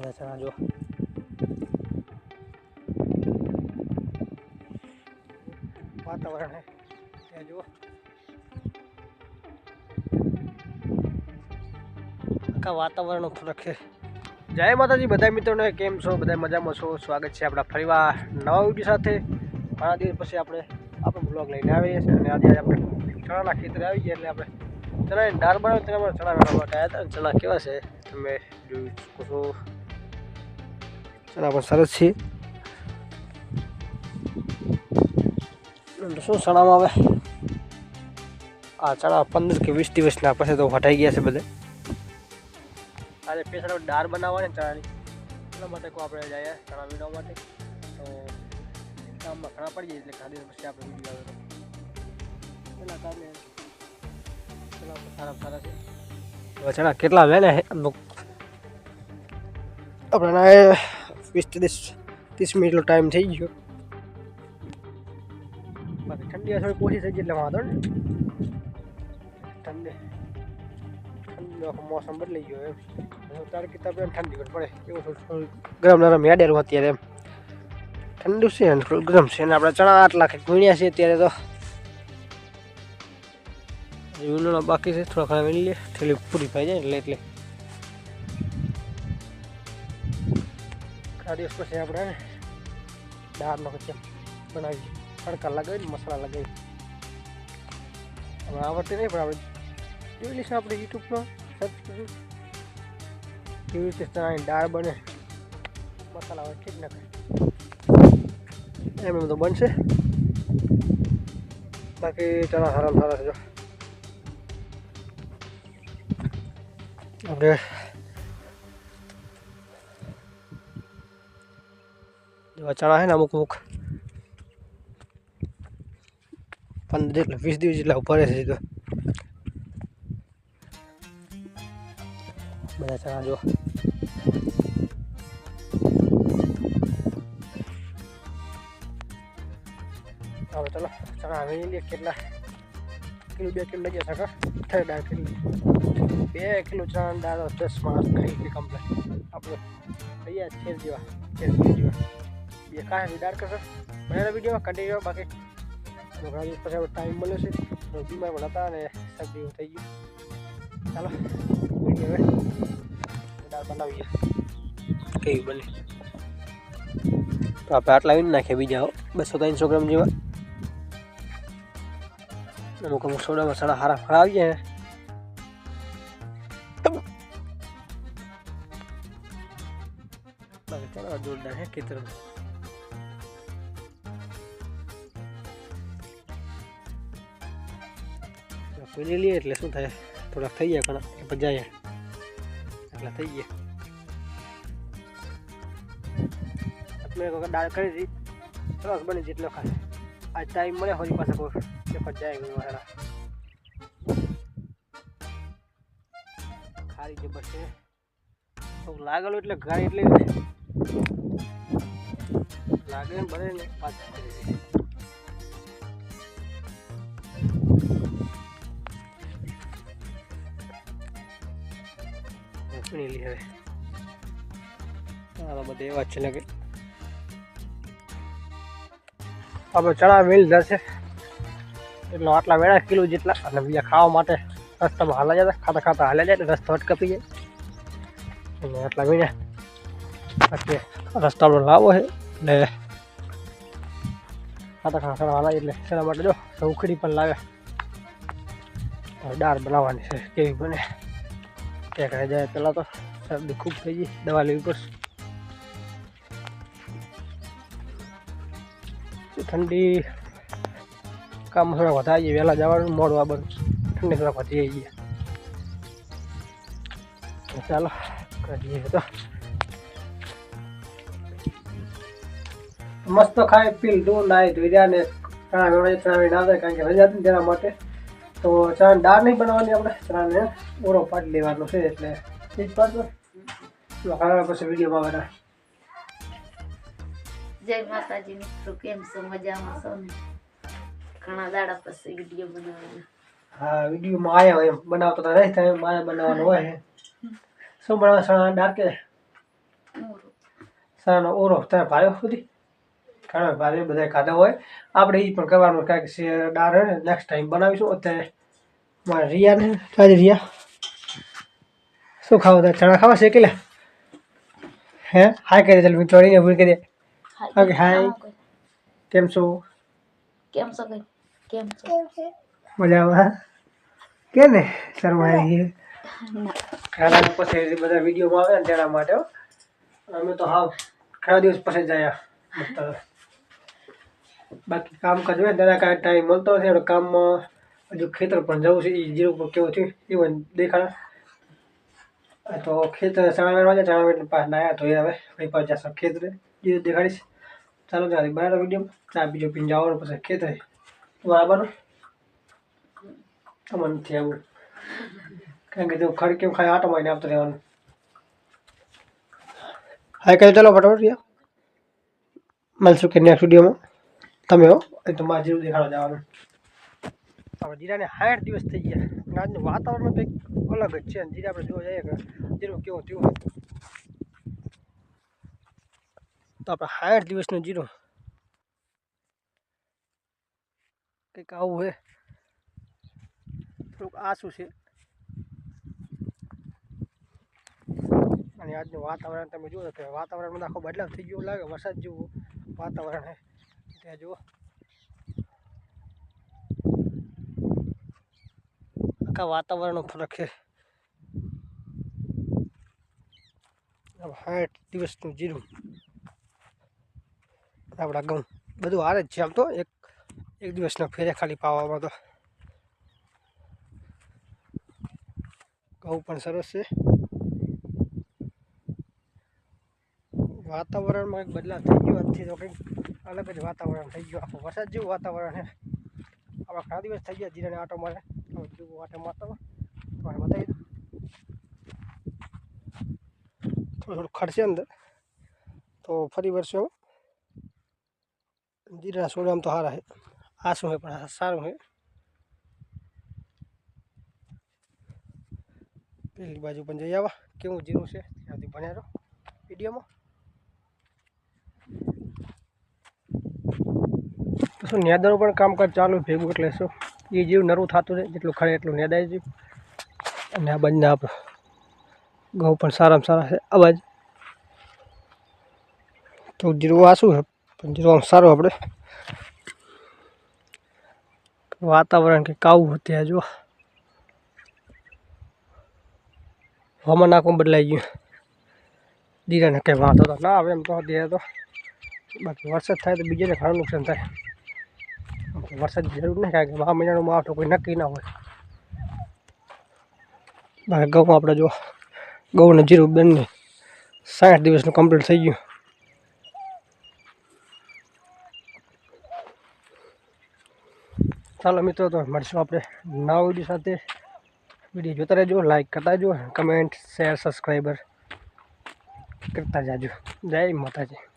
બધા ચણા જો. વાતાવરણ ત્યાં જુઓ. આખા વાતાવરણ ફરક છે. જય માતાજી બધા મિત્રોને કેમ છો? બધા મજામાં છો? સ્વાગત છે આપણા ફરીવાર નવા વીડિયો સાથે. ઘણા દિવસ પછી આપણે આપણો બ્લોગ લઈને આવીએ છીએ અને આજે આપણે ચણાના ખેતરે આવી ગયા એટલે આપણે ચણાની દાળ બનાવી ચણા ચણા વેણવા માટે આવ્યા હતા ચણા કેવા છે? તમે જોઈ શકો છો. ચણા પણ સરસ છે શું ચણામાં આવે આ ચણા પંદર કે વીસ દિવસના પછી તો હટાઈ ગયા છે બધે આજે સ્પેશિયલ દાળ બનાવવા ને ચણાની એના માટે કોઈ આપણે જઈએ ચણા વીડવા માટે તો કામમાં ઘણા પડી જાય એટલે ખાધી પછી આપણે વીડિયો આવે પેલા કામે સારા સારા છે ચણા કેટલા વેને આપણે વીસ ત્રીસ મિનિટનો ટાઈમ થઈ ગયો. બાકી ઠંડી થોડી ઓછી થઈ ગઈ એટલે વાંધો ને ઠંડી ઠંડીનો આખો મોસમ બદલાઈ ગયો એમ. તારે કિતાબ એમ ઠંડી પડે. એવું થોડું ગરમ નરમ યાડેલું અત્યારે ઠંડુ છે ને, થોડું ગરમ છે ને, આપણે ચણા આટલા ગુણ્યા છે અત્યારે તો. વીણવાનો બાકી છે, થોડા ઘણા વીણી થેલી પૂરી થઈ જાય એટલે એટલે દિવસ પછી આપણે દાળનો પછી બનાવી તડકા લગાવી મસાલા લગાવી હવે આવડતી નહીં, પણ આપણે જોઈ લઈશું આપણે યુટ્યુબમાં સર્ચ કર્યું. કેવી રીતે ચણાની દાળ બને. મસાલા હોય ઠીક નાખે એમ એમ તો બનશે. બાકી ચણા સારા સારા છે આપણે જેવા ચણા છે ને અમુક અમુક. પંદર જેટલા, વીસ દિવસ જેટલા ઉપર છે તો બધા ચણા જો હવે ચલો. ચણા આવી લઈએ કેટલા? કિલો, બે કિલો લઈ જશે થઈ દાળ કિલો. બે કિલો ચણા દાળ, દસ માણસ ખાઈ કમ્પ્લેટ આપણે લઈએ છેર જેવા છેર જેવા. કાંઈ દાળ કરશે. બનાવેલા વિડીયોમાં કન્ટિન્યુ બાકી ઘણા દિવસ પછી ટાઈમ મળ્યો છે. બીમાર પણ હતા અને શરદી એવું થઈ ગયું. ચાલો વીડિયો હવે દાળ બનાવીએ. કેવી બને? તો આપણે આટલા આવીને નાખીએ બીજા. બસો ત્રણસો ગ્રામ જેવા. અમુક અમુક સોડા મસાલા હારા ખરા આવી જાય જોરદાર હે ખેતરમાં. પેલી લઈએ એટલે શું થાય થોડાક થઈ જાય ઘણા એ પછી જાય એટલા થઈ ગયા મેં એક વખત દાળ કરી હતી સરસ બની જેટલો ખાય આજ ટાઈમ મળે હોરી પાસે કોઈ વખત જાય ગયું મારા ખારી જે બસ છે થોડુંક લાગેલું એટલે ગાડી એટલે લાગે ને બને ને પાછું દે પીણી હવે. આ બધા એવા છે ને કે. આપણે ચણા મિલ જશે. એટલો આટલા વેળા કિલો જેટલા અને બીજા ખાવા માટે રસ્તામાં હાલા જતા ખાતા ખાતા હાલ્યા જાય એટલે રસ્તો અટકપી જાય. અને આટલા વીણ્યા પછી રસ્તા પર લાવો છે એટલે ખાતા ખાતા હાલા એટલે એના માટે જો ઉખડી પણ લાવ્યા. દાળ બનાવવાની છે કેવી બને. કહે જાય પહેલાં તો શરદી ખૂબ થઈ ગઈ દવા લેવી પડશે. ઠંડી કામ થોડા વધારે જઈએ વહેલા જવાનું, મોડું આવવાનું ઠંડી થોડા વધી જઈએ ચાલો, કરીએ તો. મસ્ત ખાઈ પી લીધું નાય ધોઈ ને ત્રણ વેડ કારણ કે રજા હતી તેના માટે. તો ચણા દાળ નહીં બનાવવાની આપણે? ચણાને ઓરો પાડી લેવાનો છે એટલે એ જ પાડતો ખાવા પછી વિડીયોમાં બધા જય માતાજી મિત્રો કેમ છો? મજામાં છો ને? ઘણા દાડા પછી વીડિયો બનાવવાના. હા વિડીયોમાં આવ્યા હોય એમ. બનાવતો તો રહી તમે મારે બનાવવાનું હોય શું બનાવે? ચણા દાળ કે? ઓરો તમે ભાર્યો સુધી? ઘણા ભારે બધા ખાધા હોય. આપણે એ પણ કરવાનું કાંઈક છે દાળ હે ને નેક્સ્ટ ટાઈમ બનાવીશું. અત્યારે મારે રિયા ને આજે રિયા. શું ખાવું તારે? ચણા ખાવા શેકેલા હે? હાય કરી દે ચાલ મિત્રો એને ભૂલ કરી દે. હાય. કેમ છો? કેમ છો કેમ છો? મજામાં કે ને શરમાઈ ના. દિવસ પછી બધા વિડીયોમાં આવે ને તેના માટે અમે તો હાવ ઘણા દિવસ પછી જાય મતલબ બાકી કામ કરજો ને તેના કાંઈ ટાઈમ મળતો નથી. આપણે કામમાં હજુ ખેતર પણ જવું છે. એ જીરો કેવું થયું એ પણ દેખાડા. તો ખેતર ચણા વેણવા જાય, ચણા વેણ પાસે નાયા તો એ હવે ફરી પાછા જશે ખેતરે જીરું દેખાડીશ. ચાલો ત્યારે બનાવો વીડિયો ચા બીજો પીને જવાનું પછી ખેતરે. બરાબર તમને નથી આવું કારણ કે જો ખડ કેમ ખાય, આટો મારીને આપતો રહેવાનું. હા કહે ચાલો ફટાફટ મળશું કે નેક્સ્ટ વિડીયોમાં તમે હો? એ તો મારે જેવું દેખાડવા જવાનું. આપણે જીરાને સાઠ દિવસ થઈ ગયા. અને આજનું વાતાવરણ કંઈક અલગ જ છે. અને જીરા આપણે જોવા જઈએ કે જીરું કેવું હોય. તો આપણે સાઠ દિવસનું જીરું. કંઈક આવું છે થોડુંક આસું છે. અને આજનું વાતાવરણ તમે જુઓ કે વાતાવરણમાં આખો બદલાવ થઈ ગયો. લાગે વરસાદ જેવું વાતાવરણ છે ત્યાં જુઓ. આખા વાતાવરણનો ફરક છે. સાઠ દિવસનું જીરું. આપણા ઘઉં બધું હારે જ છે આમ તો. એક એક દિવસના ફેરે ખાલી પાવામાં તો. ઘઉં પણ સરસ છે. વાતાવરણમાં એક બદલાવ થઈ ગયો. આજથી તો કંઈક અલગ જ વાતાવરણ થઈ ગયું. આખું વરસાદ જેવું વાતાવરણ છે. આપણા ઘણા દિવસ થઈ ગયા જીરાને આટો મારે. જેવું આટો મારતો તમારે બતાવી દઉં. થોડું થોડું ખડશે અંદર. તો ફરી વર્ષે હું. જીરા સોડા આમ તો સારા છે. આ શું છે પણ સારું છે. પેલી બાજુ પણ જઈ આવા. કેવું જીરું છે? ત્યાંથી ભણ્યા રહો વિડીયોમાં. શું નેદાનું પણ કામકાજ ચાલુ ભેગું એટલે શું એ જેવું નરવું થતું છે જેટલું ખરે એટલું નેદાય છે અને આ બંને ઘઉં પણ સારામાં સારા છે બાજુ. તો જીરું આશું છે, પણ જીરું સારું આપણે વાતાવરણ કંઈક કાવું ત્યાં જો હવામાન આખું બદલાઈ ગયું. દીરાને કંઈ વાંધો તો ના આવે એમ તો દે તો. બાકી વરસાદ થાય તો બીજાને ઘણું નુકસાન થાય. વરસાદ જરૂર નહીં કારણ કે આ મહિનાનું માવઠો કોઈ નક્કી ના હોય. બાકી ઘઉં આપણે જો ઘઉં ને જીરું બંને સાઠ દિવસનું કમ્પ્લીટ થઈ ગયું. ચાલો મિત્રો, તો મળશું આપણે નવા વીડિયો સાથે. વીડિયો જોતા રહેજો લાઈક કરતા જો કમેન્ટ શેર સબસ્ક્રાઈબર કરતા જાજો. જય માતાજી.